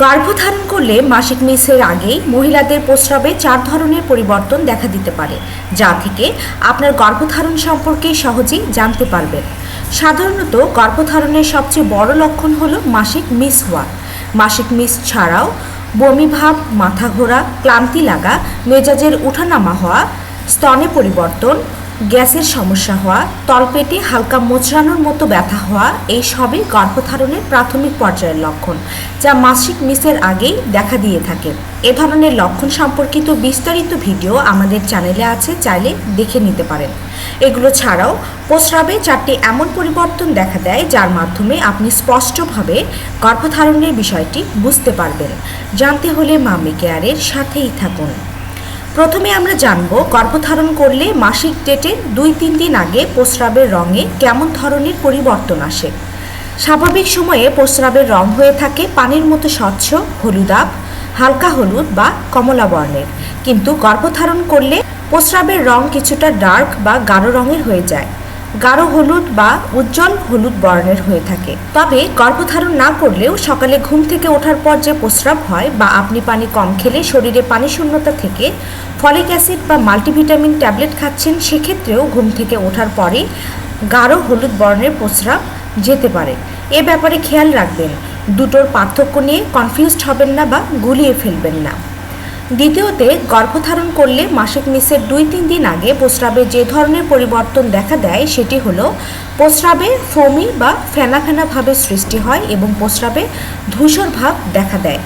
গর্ভধারণ করলে মাসিক মিসের আগেই মহিলাদের প্রস্রাবে চার ধরনের পরিবর্তন দেখা দিতে পারে, যা থেকে আপনার গর্ভধারণ সম্পর্কে সহজেই জানতে পারবেন। সাধারণত গর্ভধারণের সবচেয়ে বড় লক্ষণ হলো মাসিক মিস হওয়া। মাসিক মিস ছাড়াও বমি ভাব, মাথা ঘোরা, ক্লান্তি লাগা, মেজাজের উঠানামা হওয়া, স্তনে পরিবর্তন গ্যাসের সমস্যা হওয়া, তলপেটে হালকা মোচড়ানোর মতো ব্যথা হওয়া, এই সবই গর্ভধারণের প্রাথমিক পর্যায়ের লক্ষণ, যা মাসিক মিসের আগেই দেখা দিয়ে থাকে। এ ধরনের লক্ষণ সম্পর্কিত বিস্তারিত ভিডিও আমাদের চ্যানেলে আছে, চাইলে দেখে নিতে পারেন। এগুলো ছাড়াও প্রস্রাবে চারটি এমন পরিবর্তন দেখা দেয়, যার মাধ্যমে আপনি স্পষ্টভাবে গর্ভধারণের বিষয়টি বুঝতে পারবেন। জানতে হলে মামি কেয়ারের সাথেই থাকুন। প্রথমে আমরা জানব, গর্ভধারণ করলে মাসিক ডেটের দুই তিন দিন আগে প্রস্রাবের রঙে কেমন ধরনের পরিবর্তন আসে? স্বাভাবিক সময়ে প্রস্রাবের রং হয়ে থাকে পানির মতো স্বচ্ছ হলুদাব হালকা হলুদ বা কমলা বর্ণের। কিন্তু গর্ভধারণ করলে প্রস্রাবের রং কিছুটা ডার্ক বা গাঢ় রঙের হয়ে যায়। গাঢ় হলুদ বা উজ্জ্বল হলুদ বর্ণের হয়ে থাকে। তবে গর্ভধারণ না করলেও সকালে ঘুম থেকে ওঠার পর যে প্রস্রাব হয় বা আপনি পানি কম খেলে শরীরে পানি শূন্যতা থেকে ফলিক অ্যাসিড বা মাল্টিভিটামিন ট্যাবলেট খাচ্ছেন, সেক্ষেত্রেও ঘুম থেকে ওঠার পরে গাঢ় হলুদ বর্ণের প্রস্রাব যেতে পারে। এ ব্যাপারে খেয়াল রাখবেন। দুটোর পার্থক্য নিয়ে কনফিউজড হবেন না বা গুলিয়ে ফেলবেন না। দ্বিতীয়তে, গর্ভধারণ করলে মাসিক মিসের দুই তিন দিন আগে প্রস্রাবে যে ধরনের পরিবর্তন দেখা দেয় সেটি হলো, প্রস্রাবে ফমি বা ফেনা ফেনা ভাবের সৃষ্টি হয় এবং প্রস্রাবে ধূসর ভাব দেখা দেয়।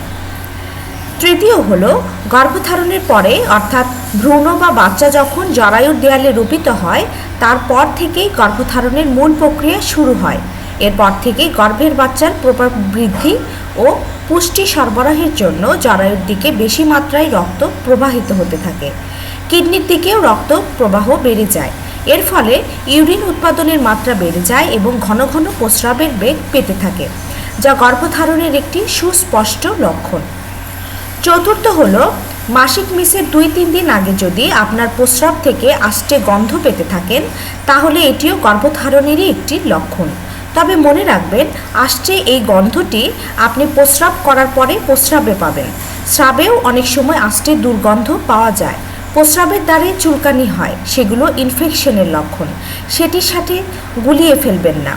তৃতীয় হল, গর্ভধারণের পরে, অর্থাৎ ভ্রূণ বা বাচ্চা যখন জরায়ুর দেয়ালে রূপিত হয়, তারপর থেকেই গর্ভধারণের মূল প্রক্রিয়া শুরু হয়। এরপর থেকে গর্ভের বাচ্চার প্রপার বৃদ্ধি ও পুষ্টি সরবরাহের জন্য জরায়ুর দিকে বেশি মাত্রায় রক্ত প্রবাহিত হতে থাকে। কিডনির দিকেও রক্ত প্রবাহ বেড়ে যায়। এর ফলে ইউরিন উৎপাদনের মাত্রা বেড়ে যায় এবং ঘন ঘন প্রস্রাবের বেগ পেতে থাকে, যা গর্ভধারণের একটি সুস্পষ্ট লক্ষণ। চতুর্থ হল, মাসিক মিসের দুই তিন দিন আগে যদি আপনার প্রস্রাব থেকে আষ্টে গন্ধ পেতে থাকেন, তাহলে এটিও গর্ভধারণেরই একটি লক্ষণ। তবে মনে রাখবেন, আসছে এই গন্ধটি, আপনি প্রস্রাব করার পরে প্রস্রাবে পাবেন। স্রাবেও অনেক সময় আষ্টে দুর্গন্ধ পাওয়া যায়। প্রস্রাবের দ্বারে চুলকানি হয়, সেগুলো ইনফেকশনের লক্ষণ। সেটির সাথে গুলিয়ে ফেলবেন না।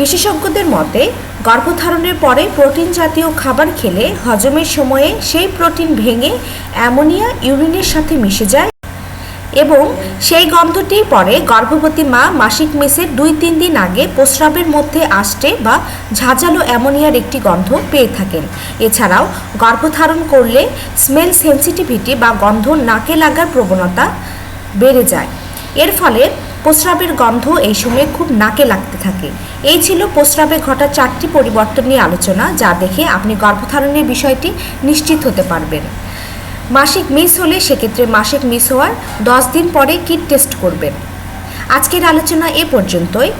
বিশেষজ্ঞদের মতে, গর্ভধারণের পরে প্রোটিন জাতীয় খাবার খেলে হজমের সময়ে সেই প্রোটিন ভেঙে অ্যামোনিয়া ইউরিনের সাথে মিশে যায় এবং সেই গন্ধটি পরে গর্ভবতী মা মাসিক মেসের দুই তিন দিন আগে প্রস্রাবের মধ্যে আসতে বা ঝাঁঝালো অ্যামোনিয়ার একটি গন্ধ পেয়ে থাকেন। এছাড়াও গর্ভধারণ করলে স্মেল সেন্সিটিভিটি বা গন্ধ নাকে লাগার প্রবণতা বেড়ে যায়। এর ফলে প্রস্রাবের গন্ধ এই সময় খুব নাকে লাগতে থাকে। এই ছিল প্রস্রাবে ঘটা চারটি পরিবর্তন নিয়ে আলোচনা, যা দেখে আপনি গর্ভধারণের বিষয়টি নিশ্চিত হতে পারবেন। মাসিক মিস হলে সেক্ষেত্রে মাসিক মিস হওয়ার দশ দিন পরে কিট টেস্ট করবেন। আজকের আলোচনা এ পর্যন্তই।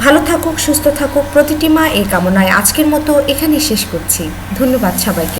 ভালো থাকুক, সুস্থ থাকুক, প্রতিটি মা এই কামনায় আজকের মতো এখানেই শেষ করছি। ধন্যবাদ সবাইকে।